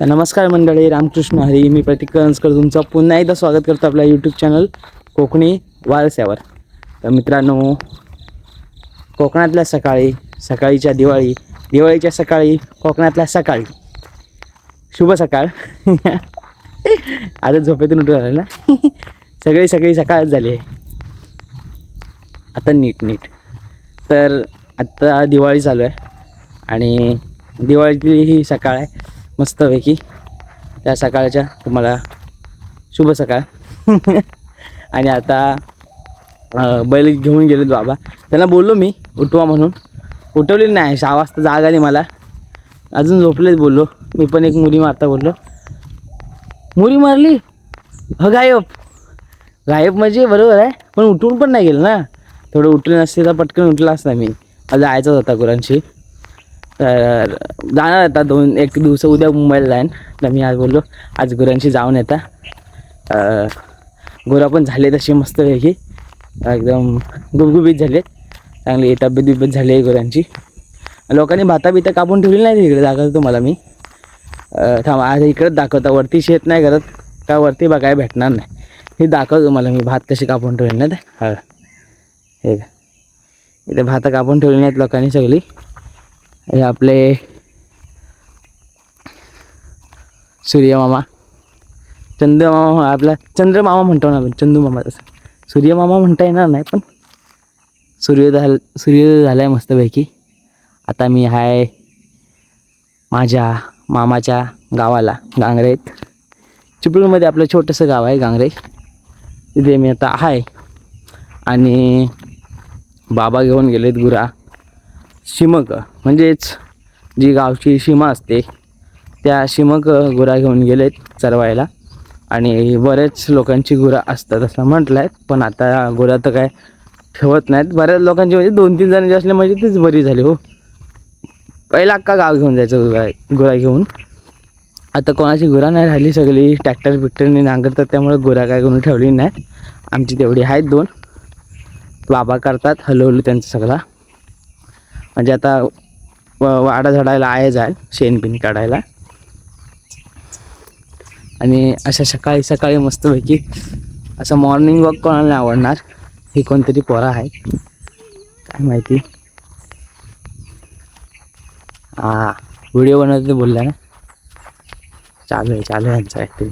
तर नमस्कार मंडळी रामकृष्ण हरी मी प्रतीक करंजकर तुमचं पुन्हा एकदा स्वागत करतो आपल्या यूट्यूब चॅनल कोकणी वारस्यावर. तर मित्रांनो कोकणातल्या सकाळी सकाळीच्या दिवाळी दिवाळीच्या सकाळी कोकणातल्या सकाळी. शुभ सकाळ. आता झोपेतून उठून आलं ना? सगळी सगळी सकाळच झाली आहे. आता नीट नीट. तर आत्ता दिवाळी चालू आहे आणि दिवाळीतली ही सकाळ आहे. मस्तपैकी. त्या सकाळच्या तुम्हाला शुभ सकाळ. आणि आता बैल घेऊन गेलेत बाबा. त्यांना बोललो मी उठवा म्हणून. उठवलेली नाही सहा वाजता जाग आली मला. अजून झोपलेच बोललो. मी पण एक मुरी मारता बोललो. मुरी मारली? ह गायब. गायब म्हणजे बरोबर आहे पण उठून पण नाही गेलं ना. थोडं उठले नसते तर पटकन उठला असता मी. आज जायचाच होता गुरांशी. तर जाणार आता दोन एक दिवस उद्या मुंबईला जाईन. तर मी आज बोललो आज गुरांशी जाऊन येता. गुरं पण झाले तशी मस्तपैकी. एकदम गुबगुबीत झाले चांगली तब्येत बिब्येत झाली आहे गुरांची. लोकांनी भाता बिता कापून ठेवली नाही तिकडे दाखवतो तुम्हाला मी. थांबा आज इकडंच दाखवता वरती शेत नाही करत. का वरती बघाय भेटणार नाही. हे दाखवतो तुम्हाला मी भात कशी कापून ठेवली नाही हा. हे. का इथे भातं कापून ठेवली नाहीत लोकांनी सगळी. हे आपले सूर्यमामा चंद्रमामा आपला चंद्रमामा म्हणतो ना आपण चंदूमामा तसं. सूर्यमामा म्हणता येणार नाही पण सूर्योदय झाल सूर्योदय झाला आहे मस्तपैकी. आता मी आहे माझ्या मामाच्या गावाला गांगरेत. चिपळूणमध्ये आपलं छोटंसं गाव आहे गांगरे. तिथे मी आता आहे. आणि बाबा घेऊन गेलेत गुरा. शिमक म्हणजेच जी गावची सीमा असते त्या शिमक गुरा घेऊन गेलेत चरवायला. आणि बरेच लोकांची गुरा असतात असं म्हटलं आहे पण आता गुरा तर काय ठेवत नाहीत. बऱ्याच लोकांची म्हणजे दोन तीन जणांची असले म्हणजे तीच बरी झाली हो. पहिला अक्का गाव घेऊन जायचं गुरा गुरा घेऊन. आता कोणाची गुरा नाही राहिली सगळी ट्रॅक्टर बिक्टरने नांगरतात त्यामुळे गुरा काय करून ठेवली नाही. आमची तेवढी आहेत दोन. बाबा करतात हलवलं त्यांचं सगळा. म्हणजे आता वाडा झाडायला आहे शेण शेणबिन काढायला. आणि अशा सकाळी सकाळी मस्तपैकी असं मॉर्निंग वॉक कोणाला नाही आवडणार. ही कोणतरी पोरा आहे काय माहिती. हा व्हिडिओ बनवते बोलला ना. चालू आहे चालू आहे यांचं ॲक्टिंग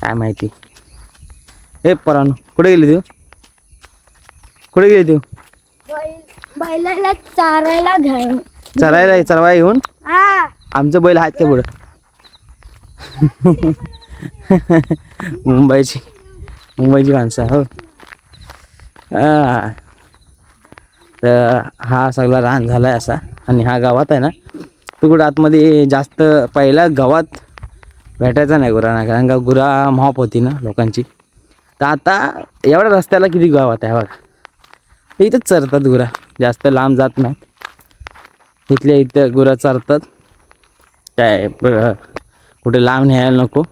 काय माहिती. हे परानो कुठे गेली तू? कुठे गेली तू? बैलाला चारायला चरायला चरवाय घेऊन. हा. आमचं बैल आहेत का पुढं. मुंबईची मुंबईची माणसं हो. हा. तर हा सगळा रान झाला आहे असा. आणि हा गावात आहे ना तो कुठं आतमध्ये जास्त पहिला गावात भेटायचा नाही गुरांना कारण का गुरा माप होती ना लोकांची. तर आता एवढ्या रस्त्याला किती गावात आहे बघा. इथंच चरतात गुरा. जास्त लांब जात नाहीत. इथल्या इथं गुरा चरतात. काय कुठे लांब न्यायला नको.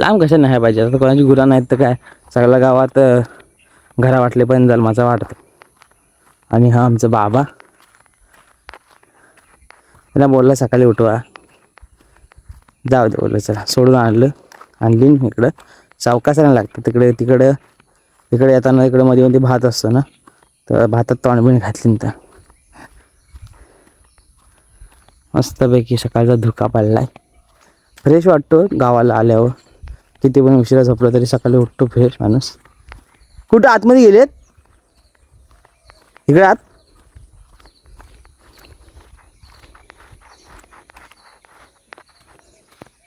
लांब कशा न्याय पाहिजे? आता कोणाची गुरा नाहीत तर काय? सगळ्या गावात घरा वाटले पण जन्माचा वाटतं. आणि हा आमचा बाबा. त्यांना बोलला सकाळी उठवा. जाऊ दे बोललं चला. सोडून आणलं. आणली इकडं. सावकासाला लागतं. तिकडे तिकडं तिकडे येताना इकडं मध्ये मध्ये भात असतो ना? तर भातात तोंडबिण घातली तर. मस्तपैकी सकाळचा धुका पडला आहे फ्रेश वाटतो गावाला आल्यावर. किती पण उशिरा झोपलं तरी सकाळी उठतो फ्रेश माणूस. कुठं आतमध्ये गेलेत? इकडे आत.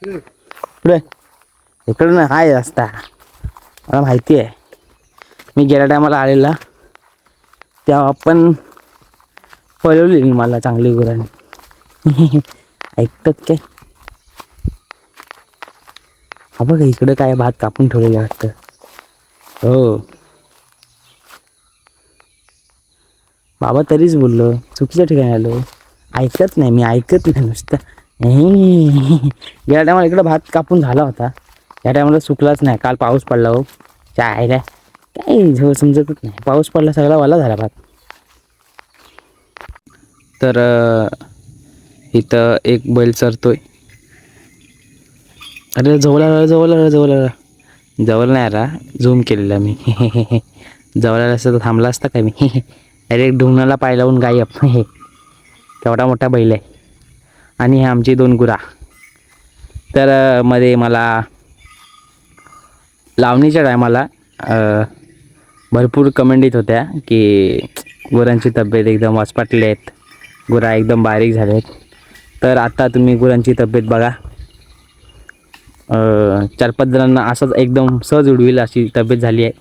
इकडे इकडं ना हाय रस्ता. मला माहिती आहे. मी गेल्या टायमाला आलेला. तेव्हा पण पळवली मला चांगली गुरांनी. ऐकतात काय? हा बघा इकडं काय भात कापून ठेवलेलं वाटतं. हो. बाबा तरीच बोललो चुकीच्या ठिकाणी आलो. ऐकत नाही मी ऐकत नाही नुसतं. या टायमाला इकडं भात कापून झाला होता. या टायमाला सुकलाच नाही. काल पाऊस पडला हो. काय रे काही झो समजतच नाही. पाऊस पडला सगळा वाला झाला भात. तर इथं एक बैल चरतोय. अरे जवळ जवळ जवळ जवळ नाही आला. झूम केलेला मी. जवळ असं तर थांबला असता का मी? डायरेक्ट ढुंगणाला पाय लावून गायब. तेवढा मोठा बैल आहे. आणि हे आमची दोन गुरा. तर मध्ये मला लावणीच्या टायमाला भरपूर कमेंट येत होत्या की गुरांची तब्येत एकदम वाचपाटली आहेत. गुरा एकदम बारीक झाले आहेत तर आता तुम्ही गुरांची तब्येत बघा. चार पाच जणांना असंच एकदम सहज उडविल अशी तब्येत झाली आहे.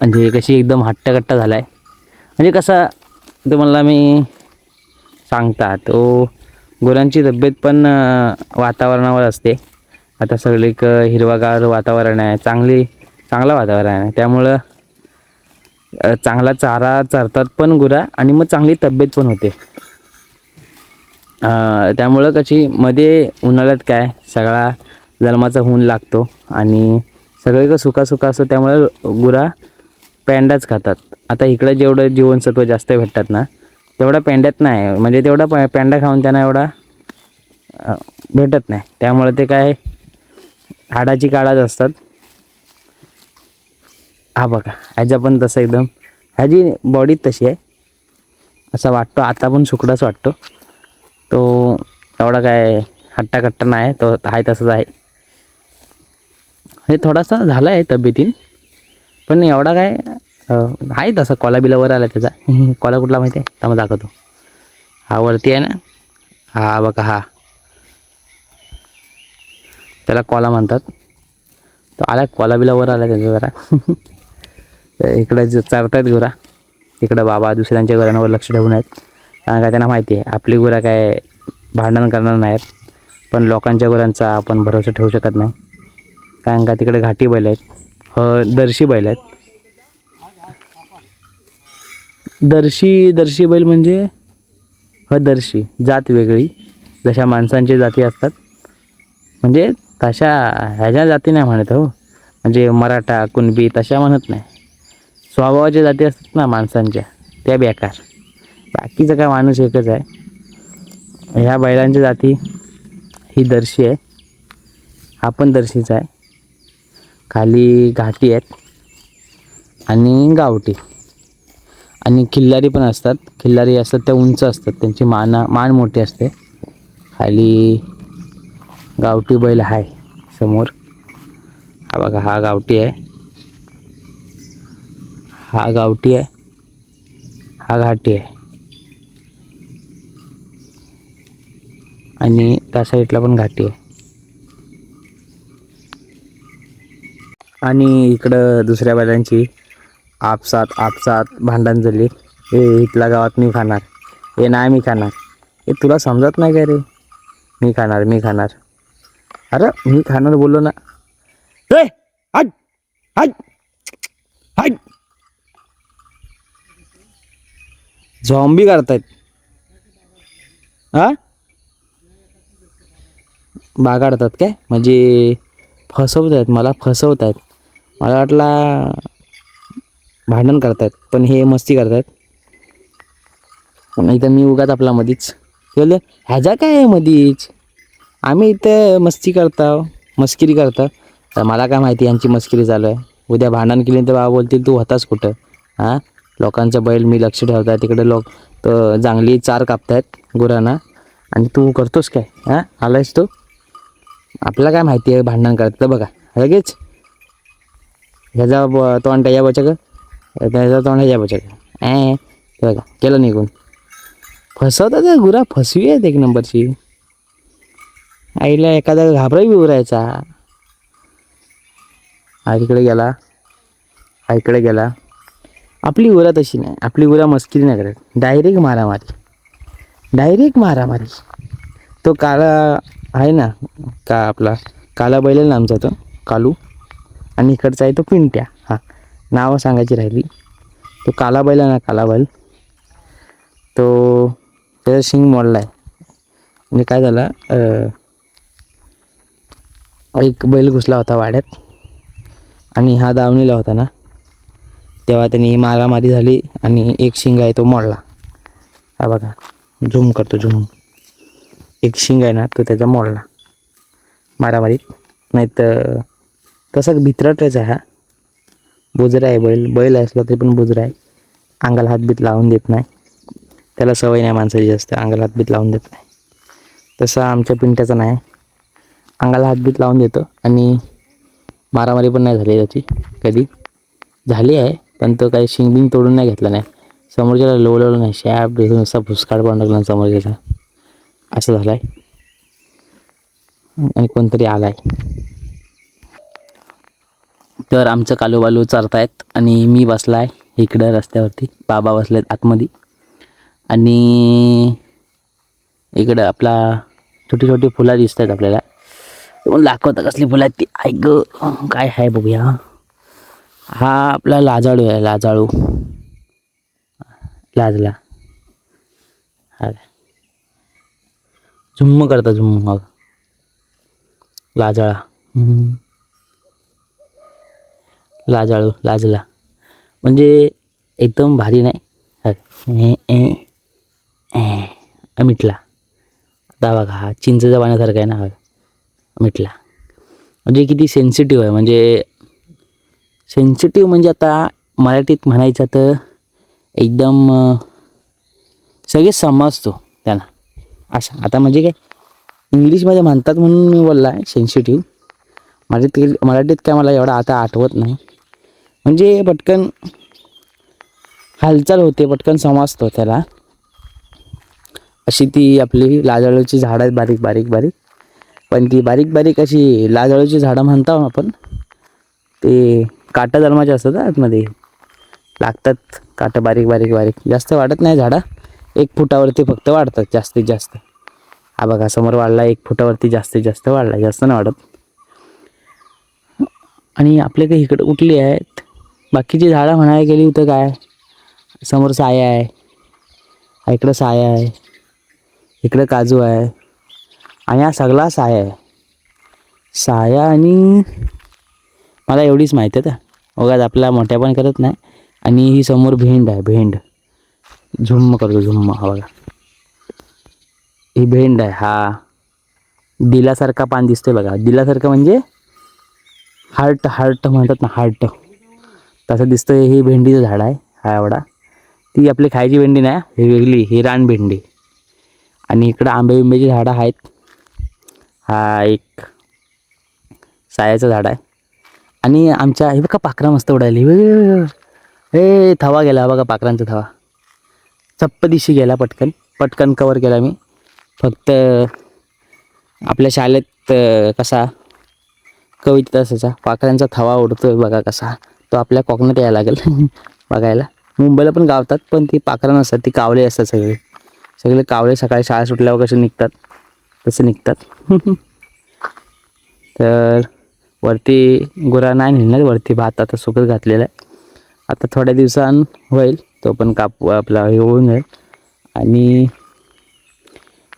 म्हणजे कशी एकदम हट्टकट्टा झाला आहे म्हणजे कसं तुम्हाला मी सांगता तो हो, गुरांची तब्येत पण वातावरणावर असते. आता सगळे एक हिरवागार वातावरण आहे चांगली चांगलं वातावरण आहे. त्यामुळं चांगला चारा चरतात पण गुरा आणि मग चांगली तब्येत पण होते. त्यामुळं कशी मध्ये उन्हाळ्यात काय सगळा जन्माचा ऊन लागतो आणि सगळे सुका सुका असतो त्यामुळे गुरा पेंडाच खातात. आता इकडं जेवढं जीवनसत्व जास्त भेटतात ना तेवढा पेंड्यात नाही म्हणजे तेवढा प पेंडा खाऊन त्यांना एवढा भेटत नाही. त्यामुळे ते काय हाडाची काळाच असतात. हा बघा ह्याच्या पण तसं एकदम. ह्याची बॉडी तशी आहे. असा वाटतो आता पण सुकडाच वाटतो. तो एवढा काय हट्टाकट्टा नाही तो आहे तसंच आहे. हे थोडासा झाला आहे तब्येतीन पण एवढा काय आहे तसा. कॉला बिलावर आला त्याचा. कॉला कुठला माहिती आहे? त्यामुळे दाखवतो. हा वरती आहे ना? हा बघा हा. त्याला कॉला म्हणतात. तो आला कॉला बिलावर आला त्याचा जरा. इकडे जे चरतायत गुरा इकडं बाबा दुसऱ्यांच्या गुरांवर लक्ष ठेवून आहेत. कारण का त्यांना माहिती आहे आपली गुरा काय भांडण करणार नाहीत पण लोकांच्या गुरांचा आपण भरोसा ठेवू शकत नाही. कारण का तिकडे घाटी बैल आहेत ह दर्शी बैल आहेत. दर्शी दर्शी बैल म्हणजे ह दर्शी जात वेगळी. जशा माणसांची जाती असतात म्हणजे तशा ह्याच्या जाती नाही म्हणत हो. म्हणजे मराठा कुणबी तशा म्हणत नाही. स्वभावाच्या जाती असतात ना माणसांच्या त्या बेकार. बाकीचं काय माणूस एकच आहे. ह्या बैलांच्या जाती ही दर्शी आहे. हा पण दर्शीचा आहे. खाली घाटी आहेत आणि गावठी. आणि खिल्लारी पण असतात. खिल्लारी असतात त्या उंच असतात. त्यांची माना मान मोठी असते. खाली गावठी बैल आहे समोर. हा बघा हा गावठी आहे. हा गावठी आहे. हा घाटी आहे. आणि त्या साईडला पण घाटी आहे. आणि इकडं दुसऱ्या बैलांची आपसात आपसात भांडण झाली ए इथल्या गावात मी खाणार. हे नाही मी खाणार. हे तुला समजत नाही काय रे? मी खाणार मी खाणार. अरे मी खाणार बोललो ना. ए हट हट हट. झॉम्बी करतायत. हा? बागाडतात काय? म्हणजे फसवत आहेत मला फसवत आहेत मला वाटला भांडण करतायत पण हे मस्ती करतायत. नाही तर मी उगाच आपला मधीच. बोल ह्याचा काय आहे मधीच? आम्ही इथं मस्ती करता मस्किरी करता तर मला काय माहिती यांची मस्किरी चालू आहे. उद्या भांडण केली तर बाबा बोलतील तू होतास कुठं? हां? लोकांचं बैल मी लक्ष ठेवता तिकडे लोक चांगली चार कापतायत गुरांना. आणि तू करतोस काय? हां? आलायस तू? आपल्याला काय माहिती आहे भांडण करतं बघा. लगेच. ह्याचा तोंड या बचक. त्याचा तोंड या बचक. ॲ बघा केलं निघून. फसवतात गुरा? फसवी आहेत एक नंबरची. आईला एखादा घाबराही उरायचा. हा इकडे गेला. आईकडे इकडे गेला. आपली गुरा तशी नाही. आपली गुरा मस्किरी नाही करत. डायरेक्ट मारामारी. डायरेक्ट मारामारी. तो काला आहे ना का आपला काला बैल आहे ना आमचा तो कालू. आणि इकडचा आहे तो पिंट्या. हां नावं सांगायची राहिली. तो काला बैल आहे ना काला बैल. तो त्याचा शिंग मोडला आहे. म्हणजे काय झालं एक बैल घुसला होता वाड्यात. आणि हा दावणीला होता ना. तेव्हा त्यांनी मारामारी झाली आणि एक शिंग आहे तो मोडला. हा बघा झूम करतो झूम. एक शिंग आहे ना तो त्याचा मोडला. मारामारीत. नाही तर तसं भित्रटच आहे हा. बुजरा आहे बैल. बैल असला तरी पण बुजरा आहे. अंगाला हातबीत लावून देत नाही. त्याला सवय नाही माणसाची जास्त. अंगाला हातबीत लावून देत नाही. तसं आमच्या पिंट्याचा नाही. अंगाला हातबीत लावून देतो. आणि मारामारी पण नाही झाली त्याची. कधी? झाली आहे. पण तो काही शिंगबिंग तोडून नाही घेतला नाही. समोरच्याला लोळवलं नाही. शॅप भेटून असा भुसकाळ पाडून टाकला समोरच्याचा. असं झालं आहे आणि कोणतरी आलाय. तर आमचं कालूबालू चरतायत आणि मी बसलाय इकडं रस्त्यावरती. बाबा बसलेत आतमध्ये. आणि इकडं आपला छोटी छोटी फुलं दिसत आहेत आपल्याला. पण दाखवतं कसली फुलं आहेत ती? ऐक काय आहे बघूया. हा आपला लाजाळू आहे लाजाळू. लाजला. हा. झुम्म करता झुम्म. मग लाजाळा. लाजाळू लाजला. म्हणजे एकदम भारी नाही. ए, ए, ए. मिटला आता बघा हा चिंचेच्या पाण्यासारखा आहे ना मिटला म्हणजे किती सेन्सिटिव्ह आहे. म्हणजे सेन्सिटिव्ह म्हणजे आता मराठीत म्हणायचं तर एकदम सगळे समजतो त्याला. असं. आता म्हणजे काय इंग्लिशमध्ये म्हणतात म्हणून मी बोलला आहे सेन्सिटिव्ह मराठीत मराठीत काय मला एवढा आता आठवत नाही. म्हणजे पटकन हालचाल होते पटकन समजतो त्याला. अशी ती आपली लाजळूची झाडं आहेत बारीक बारीक बारीक. पण ती बारीक बारीक अशी लाजळूची झाडं म्हणतो आपण ते काटं जन्माचे असतात आतमध्ये लागतात काटं बारीक बारीक बारीक. जास्त वाढत नाही झाडं एक फुटावरती फक्त वाढतात जास्तीत जास्त. हा बघा समोर वाढला एक फुटावरती जास्तीत जास्त वाढला जास्त नाही वाढत. आणि आपले काही इकडं उठली आहेत. बाकीची झाडं म्हणायला गेली तर काय? समोर साया आहे. इकडं साया आहे. इकडं काजू आहे. आणि हा सगळा साया आहे. साया आणि मला एवढीच माहिती आहे त्या बघा आपला मोठ्या पण करत नाही. आणि ही समोर भेंड आहे भेंड. झुम्म करतो झुम्म. हा बघा. ही भेंड आहे हा. दिलासारखा पान दिसतोय बघा. दिलासारखा म्हणजे हार्ट हार्ट म्हणतात ना हार्ट. तसं दिसतं ही भेंडीचं झाड आहे हा एवढा. ती आपली खायची भेंडी नाही ही वेगळी ही रान भेंडी. आणि इकडं आंबे बिंब्याची झाडं आहेत. हा एक सायाचं झाड आहे. आणि आमच्या हे बघा पाखरं मस्त उडाली हे थवा गेला बघा पाखरांचा थवा. चप्प दिशी गेला पटकन. पटकन कवर केला मी. फक्त आपल्या शाळेत कसा कविता असायचा पाखरांचा थवा उडतोय बघा कसा. तो आपल्या कोकणात यायला लागेल. बघायला. मुंबईला पण गावतात पण ती पाखरं नसतात ती कावळे असतात सगळे. सगळे कावळे सकाळी शाळा सुटल्यावर कसे निघतात? तसे निघतात. तर वरती गुरा नाही नेणार वरती भात आता सुकत घातलेला आहे. आता थोड्या दिवसां होईल तो पण काप आपला हे होऊन जाईल. आणि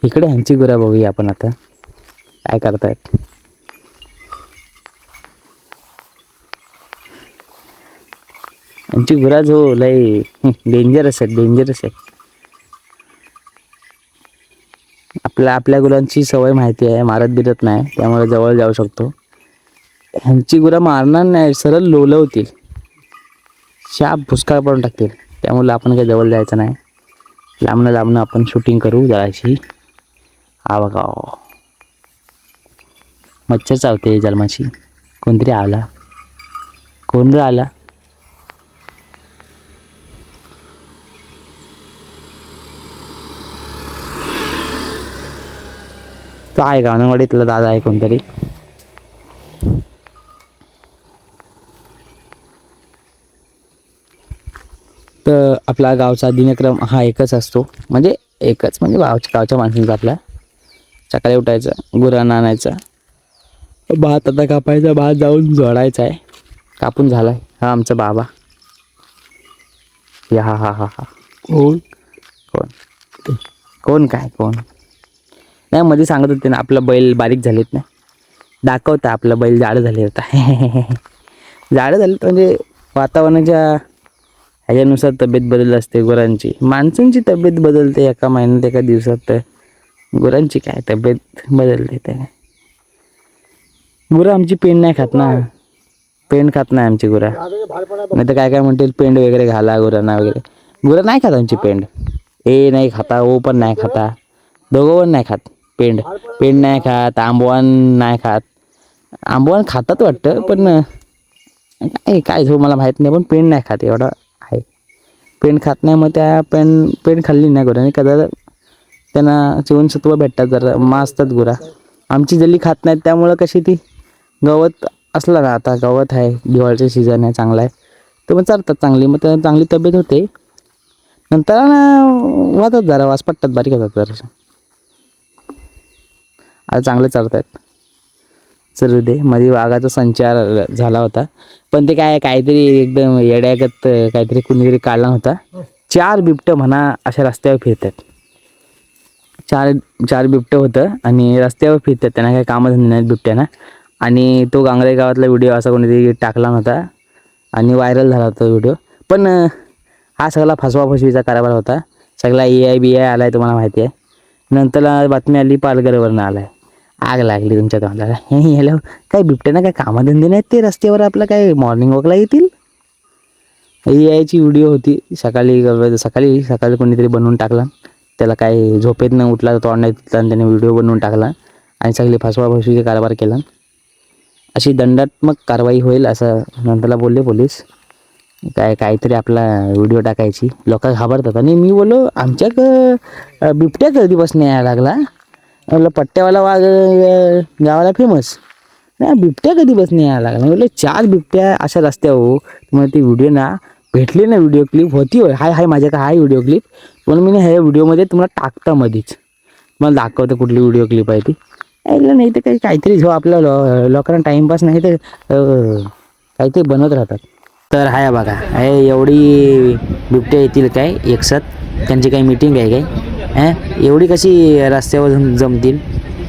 इकडे ह्यांची गुरा बघूया आपण आता. काय करतायत? ह्यांची गुरा जो लय डेंजरस आहे डेंजरस आहे आपल्या आपल्या गुरांची सवय माहिती आहे मारत बिरत नाही त्यामुळे जवळ जाऊ शकतो. ह्यांची गुरा मारणार नाही सरळ लोलवतील. शाप भुसकाळ पडून टाकतील. त्यामुळे आपण काही जवळ जायचं नाही. लांबणं लांबणं आपण शूटिंग करू जराशी. आवागाव मच्छर चावते जन्माशी कोणतरी आला. कोण आला? तो आहे का? अंगणवाडीतला दादा आहे कोणतरी. तर आपला गावचा दिनक्रम हा एकच असतो. म्हणजे एकच म्हणजे गावच्या गावच्या माणसांचा आपला. सकाळी उठायचं गुरांना आणायचं. भात आता कापायचा भात जाऊन जोडायचा आहे. कापून झाला आहे हा आमचा बाबा. या हा हा हा हा. कोण? कोण? कोण काय कोण? नाही मध्ये सांगत होते ना आपलं बैल बारीक झालेत ना. दाखवता आपलं बैल जाडं झाले होता. जाडं झालं म्हणजे वातावरणाच्या ह्याच्यानुसार तब्येत बदल असते गुरांची. माणसांची तब्येत बदलते एका महिन्यात एका दिवसात तर गुरांची काय तब्येत बदलते ते. गुरं आमची पेंड नाही खात ना. पेंड खात नाही आमची गुरं. नाही तर काय काय म्हणतील पेंड वगैरे घाला गुरांना वगैरे. गुरं नाही खात आमची पेंड. ए नाही खाता ओ पण नाही खाता. दोघं पण नाही खात पेंड. पेंड नाही खात आंबवण नाही खात. आंबवण खातात वाटतं पण काय काय झो मला माहीत नाही पण पेंड नाही खात एवढं. पेंड खात नाही मग त्या पेंड पेंड खाल्ली नाही गुरांनी कदा त्यांना जीवनसत्व भेटतात जरा मासतात गुरा. आमची जल्ली खात नाहीत त्यामुळं कशी ती गवत असलं ना आता गवत आहे दिवाळीचं सीझन आहे चांगला आहे. तर मग चालतात चांगली मग त्या चांगली तब्येत होते. नंतर ना जरा वास पडतात बारीक होतात जरा आता चांगले चालत आहेत चलू दे मध्ये वाघाचा संचार झाला होता. पण ते काय काहीतरी एकदम येड्यागत काहीतरी कुणीतरी काढला होता. चार बिबटं म्हणा अशा रस्त्यावर फिरतात. चार चार बिबटं होतं आणि रस्त्यावर फिरतात. त्यांना काही कामधंदे नाहीत बिबट्यांना. आणि तो गांगरे गावातला व्हिडिओ असा कोणीतरी टाकला होता आणि व्हायरल झाला होता व्हिडिओ पण हा सगळा फसवाफसवीचा कारभार होता. सगळा ए आय बी आय आला आहे तुम्हाला माहिती आहे. नंतर बातमी आली पालघरवरनं आला आहे आग लागली तुमच्या तोंडाला. हे हॅलो काय बिबट्यानं काय कामधंदे नाहीत ते रस्त्यावर आपलं काय मॉर्निंग वॉकला येतील? यायची व्हिडिओ होती. सकाळी सकाळी सकाळी कोणीतरी बनवून टाकला. त्याला काय झोपेत न उठला तोंड नाही आणि त्याने व्हिडिओ बनवून टाकला. आणि सगळी फसवाफसवीचे कारभार केला. अशी दंडात्मक कारवाई होईल असं नंतरला बोलले पोलीस. काय काहीतरी आपला व्हिडिओ टाकायची. लोक घाबरतात. आणि मी बोललो आमच्या क- बिबट्या कधीपासून यायला लागला. म्हटलं पट्ट्यावाला वाघ गावाला फेमस नाही बिबट्या कधी कधीपासून यायला लागला. म्हटलं चार बिबट्या अशा रस्त्या हो तुम्हाला ती व्हिडिओ ना भेटली ना व्हिडिओ क्लिप होती होय. हाय हाय माझ्याकडे हाय व्हिडिओ क्लिप म्हणून मी ना ह्या व्हिडिओमध्ये तुम्हाला टाकता मध्येच मला दाखवतं कुठली व्हिडिओ क्लिप आहे ती. ऐकलं नाही तर काही काहीतरी जो आपल्या लॉ लोकांना टाईमपास नाही तर काहीतरी बनवत राहतात. तर हाय बघा हे एवढी बिबट्या येतील काय? एकसाथ त्यांची काही मीटिंग आहे काय? हां? एवढी कशी रस्त्यावर जमतील?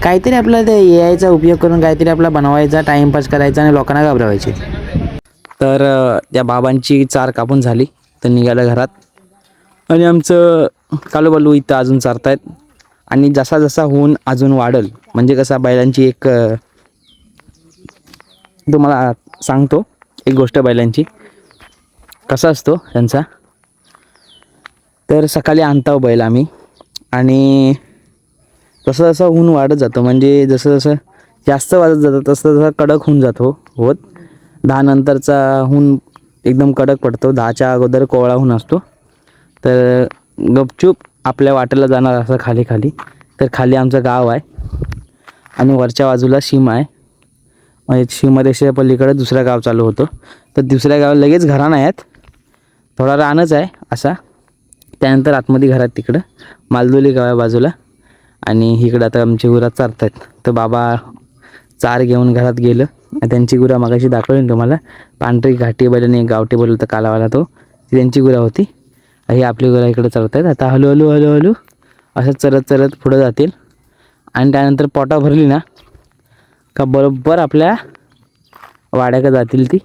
काहीतरी आपला ते ए आयचा उपयोग करून काहीतरी आपला बनवायचा टाईमपास करायचा आणि लोकांना घाबरवायचे. तर त्या बाबांची चार कापून झाली तर निघालं घरात. आणि आमचं कालूबालू इथं अजून चारतायत. आणि जसा जसा होऊन अजून वाढल म्हणजे कसा बैलांची एक तुम्हाला सांगतो एक गोष्ट बैलांची. कसा असतो त्यांचा? तर सकाळी आणताव बैल आम्ही. आणि जसं जसं ऊन वाढत जातं. म्हणजे जसं जसं जास्त वाढत जातं तसं तसं कडक होऊन जातो होत. दहा नंतरचा ऊन एकदम कडक पडतो. दहाच्या अगोदर कोवळा ऊन असतो. तर गपचूप आपल्या वाटेला जाणार असं खाली खाली. तर खाली आमचं गाव आहे. आणि वरच्या बाजूला शिम आहे. म्हणजे सीमारेषेच्या पलीकडे दुसरं गाव चालू होतं. तर दुसऱ्या गावाला लगेच घरा नाही आहेत. थोडा रानच आहे असा. त्यानंतर आतमध्ये घरात तिकडं मालदोली गाव आहे बाजूला. आणि इकडं आता आमची गुरा चारत आहेत तर बाबा चार घेऊन घरात गेलं. आणि त्यांची गुरा मागाशी दाखवली तुम्हाला. पांढरी घाटी बैल आणि एक गावठी बैल होता कालावाला तो. त्यांची गुरा होती. ही आपली गुरा इकडे चरत आहेत आता हळूहळू हळूहळू असं चरत चरत पुढं जातील. आणि त्यानंतर पोटा भरली ना का बरोबर आपल्या वाड्याकडे जातील ती.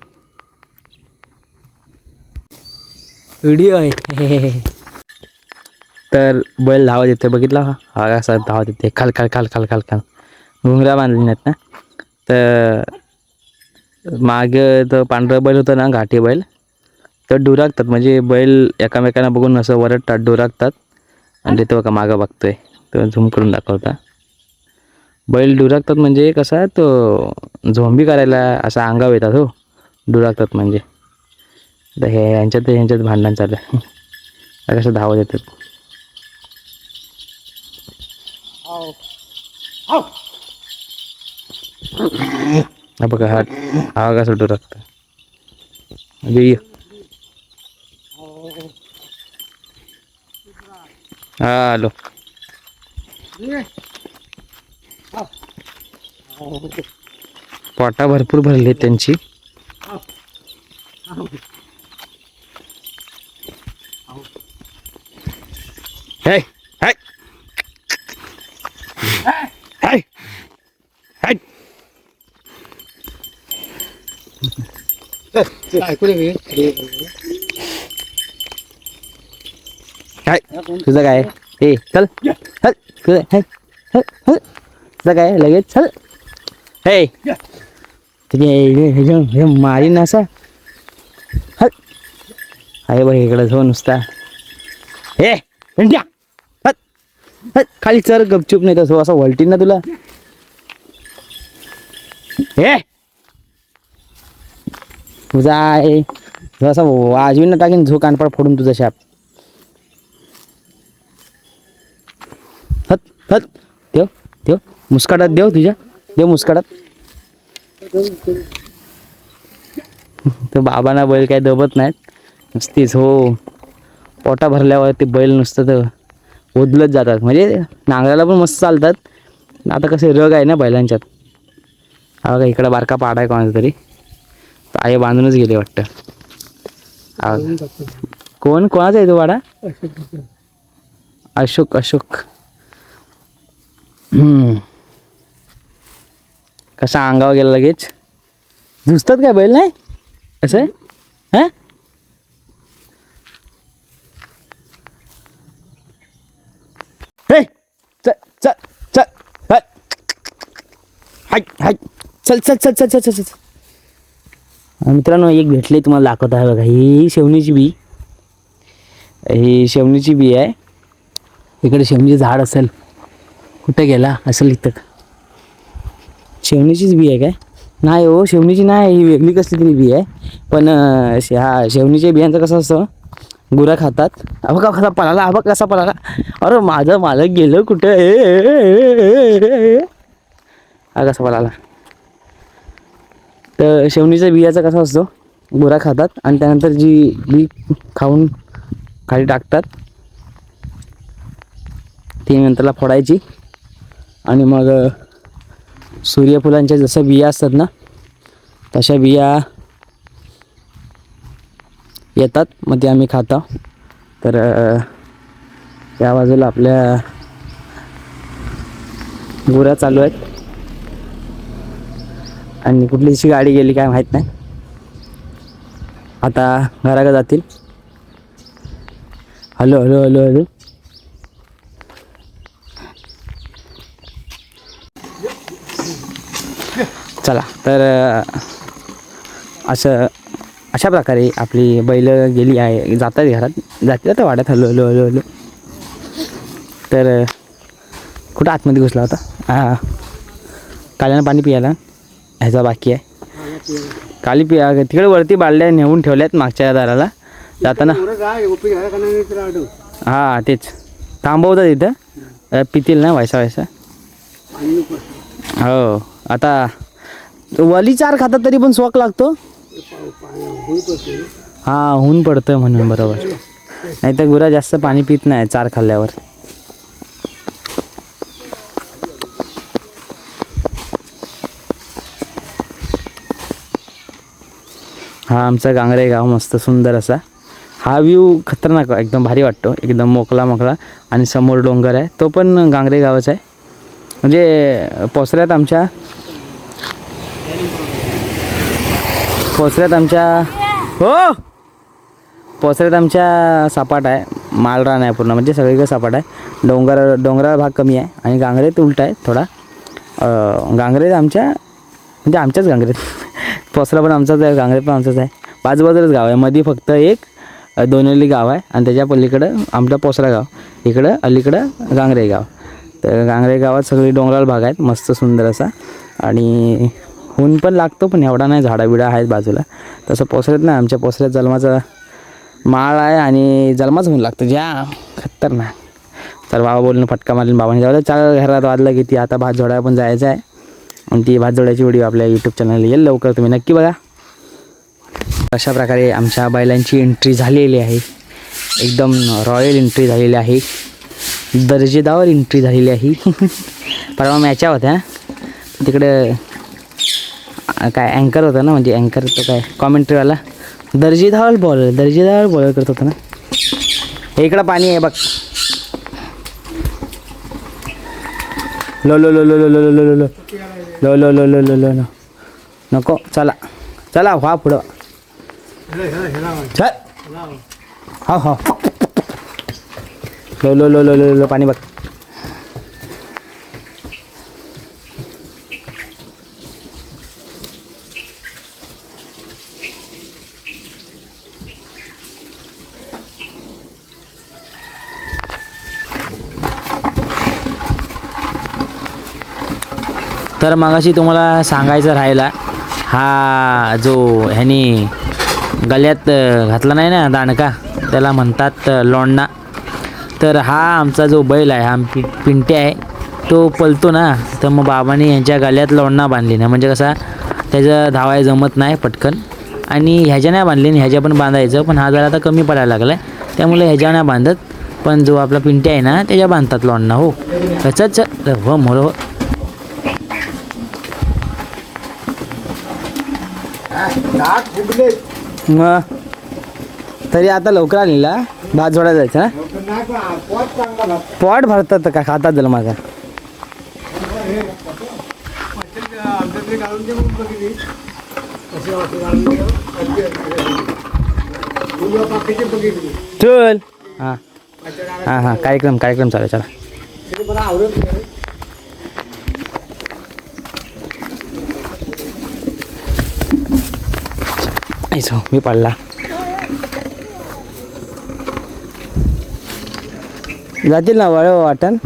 व्हिडिओ आहे. तर बैल धावत येते बघितला हा असा धावत येते खाल खाल खाल खाल खाल खाल. घुंगऱ्या बांधली नाहीत ना? तर मागे तर पांढरं बैल होतं ना घाटी बैल? तर डुराकतात म्हणजे बैल एकामेकांना बघून असं वरडतात डुराकतात आणि तो का मागं बघतोय. तो झूम करून दाखवता. बैल डुराकतात म्हणजे कसा तो झोंबी करायला असा अंगाव येतात हो डुराकतात म्हणजे. तर हे यांच्यात यांच्यात भांडण चाललं कसं धावत येतात. हा बघा हा हा कसा डुराकता म्हणजे हा हॅलो पोटा भरपूर भरली त्यांची. Hey, hey. काय तुझं काय? हे चल. चल. तुझं काय? लगेच चल. हे तुझे मारी ना असा. हल आहे बघ इकडं जाऊ नुसता. हे इंडिया! खाली चर गपचूप नाही तसं असं वलटीन ना तुला. हे! तुझा आहे. असं वाजवीन ना टाकीन झो कानपाड फोडून तुझा शाप. हत हत देव देव. मुस्काटात देव तुझ्या. देव मुस्काटात. तर बाबांना बैल काय दबत नाहीत. नुसतीच हो. पोटा भरल्यावर ते बैल नुसतं तर ओदलत जातात. म्हणजे नांगराला पण मस्त चालतात. आता कसे रग आहे ना बैलांच्यात. हा का इकडं बारका पाडा आहे कोणाचा तरी. आई बांधूनच गेले वाटतं. कोण? कोणाचा आहे तो वाडा अशोक अशोक. कसा अंगावर गेला लगेच. झुसतात काय बैल नाही? असं हां? हे चल चल चल हाय हाय चल चल चल चल चल चल चल मित्रांनो एक भेटले तुम्हाला दाखवत आहे बघा. ही शेवणीची बी. ही शेवणीची बी आहे. इकडे शेवणीचं झाड असेल. कुठे गेला? असेल इथं. शेवणीचीच बी आहे काय? नाही हो शेवणीची नाही. ही वेगळी कसली तरी बी आहे. पण शे- हा शेवणीच्या बियांचं कसं असतं? गुरा खातात. अबा का कसा पळाला अबा कसा पळाला. अरे माझं मालक गेलं कुठं? ए, हा कसा पळाला. तर शेवणीच्या बियाचा कसा असतो? गुरा खातात आणि त्यानंतर जी बी खाऊन खाली टाकतात ती नंतरला फोडायची. आणि मग सूर्यफुलांच्या जसं बिया असतात ना तशा बिया येतात. मग ते आम्ही खातो. तर या त्या बाजूला आपल्या गुऱ्या चालू आहेत. आणि कुठलीशी गाडी गेली काय माहीत नाही. आता घराकडे जातील. Hello hello hello hello. चला तर असं अशा प्रकारे आपली बैल गेली आहे जातात घरात जातील तर वाड्यात हलो हॅलो हॅलो हॅलो. तर कुठं आतमध्ये घुसला होता? हां काल्यानं पाणी पियाला. ह्याचा बाकी आहे. काली पिया तिकडे वरती बालड्या नेऊन ठेवल्यात मागच्या दाराला. जाताना. हां तेच. थांबवतात इथं. पितील ना व्हायसा व्हायसा हो आता वली चार खातात तरी पण स्वक लागतो. हा ऊन पडतं म्हणून बरोबर. नाही तर गुरा जास्त पाणी पित नाही चार खाल्ल्यावर. हा आमचा गांगरे गाव मस्त सुंदर असा. हा व्ह्यू खतरनाक एकदम भारी वाटतो. एकदम मोकळा मोकळा आणि समोर डोंगर आहे. तो पण गांगरे गावच आहे. म्हणजे पोचऱ्यात आमच्या पोचऱ्यात आमच्या हो! पोचऱ्यात आमच्या सपाट आहे. मालरान आहे पूर्ण म्हणजे सगळीकडे सपाट आहे. डोंगर डोंगराळ भाग कमी आहे आणि गांगरेत उलटा आहे थोडा. गांगरेत आमच्या म्हणजे आमच्याच गांगरेत. पोचरा पण आमचाच आहे गांगरे पण आमचाच आहे. पाच बाजूलाच गाव आहे. मध्ये फक्त एक दोनली गाव आहे आणि त्याच्या पलीकडं आमचा पोसरा गाव. इकडं अलीकडं गांगरे गाव. तर गांगरे गावात सगळी डोंगराळ भाग आहेत. मस्त सुंदर असा. आणि ऊन पण लागतो पण एवढा नाही. झाडाबिडा आहेत बाजूला. तसं पोसऱ्यात नाही. आमच्या पोसऱ्यात जलमाचा माळ आहे आणि जन्माच होऊन लागतं. ज्या खतरनाक. तर बाबा बोलणं फटका मारून बाबाने जाऊ चाल घरात वाजलं की ती आता भात जोडायला पण जायचं आहे. आणि ती भात जोडायची व्हिडिओ आपल्या यूट्यूब चॅनल येईल लवकर. तुम्ही नक्की बघा. अशा प्रकारे आमच्या बैलांची एंट्री झालेली आहे. एकदम रॉयल एंट्री झालेली आहे. दर्जेदार एंट्री झालेली आहे. परवा मॅचा होत्या. तिकडे काय अँकर होता ना म्हणजे अँकर तो काय कॉमेंट्रीवाला दर्जेदार बॉलर दर्जेदार बॉलर करत होता ना इकडं पाणी आहे बघ लो लो लो लो लो लो लो लो लो लो लो लो लो लो लो लो नको चला चला व्हा पुढं चल हो हो लो लो लो लो लो लो पाणी बघ तर मगाशी तुम्हाला सांगायचं राहिला हा जो ह्यानी गल्यात घातला नाही ना दाणका त्याला म्हणतात अ, तर हा आमचा जो बैल आहे हा पि पिंटे आहे तो पलतो ना तर मग बाबांनी यांच्या गल्यात लोणना बांधली ना म्हणजे कसा त्याचं धावाय जमत नाही पटकन. आणि ह्याच्या नाही बांधली आणि ह्याच्या पण बांधायचं पण हा जरा आता कमी पडायला लागला आहे त्यामुळे ह्याच्या नाही बांधत पण जो आपला पिंटे आहे ना त्याच्या बांधतात लोणना हो. त्याच्याच हो मोर हो. मग? तरी आता लवकर आलेला. भात जोडा जायचा ना? पॉट भरतात का खातात झालं माझा चल. हां. हां हां. कार्यक्रम कार्यक्रम चालू आहे, चला. ऐसो मी पडला. जातील ना वळ वाटण.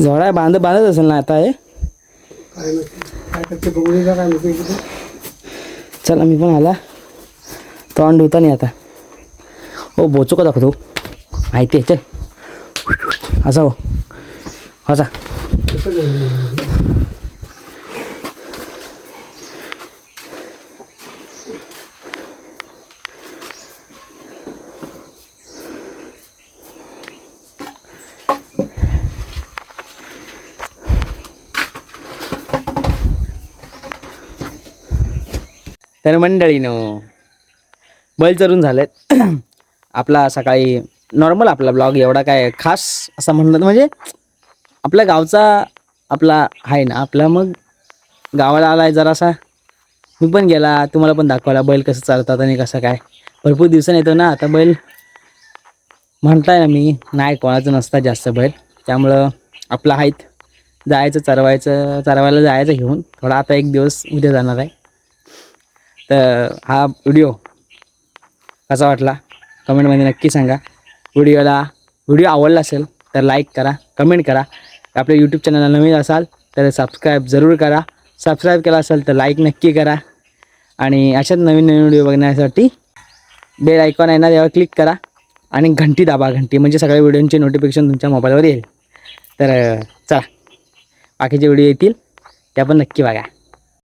जोडा बांध बांधत असेल ना आता हे। चला मी पण आला. तोंड होता नाही आता. हो बोचो का दाखवतो? माहिती आहे चल. असा हो. असा. तर मंडळीनं बैल चरून झालेत. आपला सकाळी नॉर्मल आपला ब्लॉग एवढा काय खास असं म्हणणं म्हणजे आपल्या गावचा आपला आहे ना आपला मग गावाला आलाय जरासा. मी पण गेला तुम्हाला पण दाखवला बैल कसं चालतात आणि कसं काय. भरपूर दिवसांनी येतो ना आता बैल म्हणताय ना मी नाही कोणाचं नसतात जास्त बैल. त्यामुळं आपला आहेत जायचं चरवायचं चरवायला जायचं घेऊन. थोडा आता एक दिवस उद्या जाणार आहे. तर हा व्हिडिओ कसा वाटला? कमेंटमध्ये नक्की सांगा. व्हिडिओला व्हिडिओ आवडला असेल तर लाईक करा कमेंट करा. आपल्या यूट्यूब चॅनलला नवीन असाल तर सबस्क्राईब जरूर करा. सबस्क्राईब केला असेल तर लाईक नक्की करा. आणि अशाच नवीन नवीन व्हिडिओ बघण्यासाठी बेल आयकॉन आहे ना त्यावर क्लिक करा. आणि घंटी दाबा घंटी. म्हणजे सगळ्या व्हिडिओंचे नोटिफिकेशन तुमच्या मोबाईलवर येईल. तर चला. बाकीचे व्हिडिओ येतील त्या पण नक्की बघा.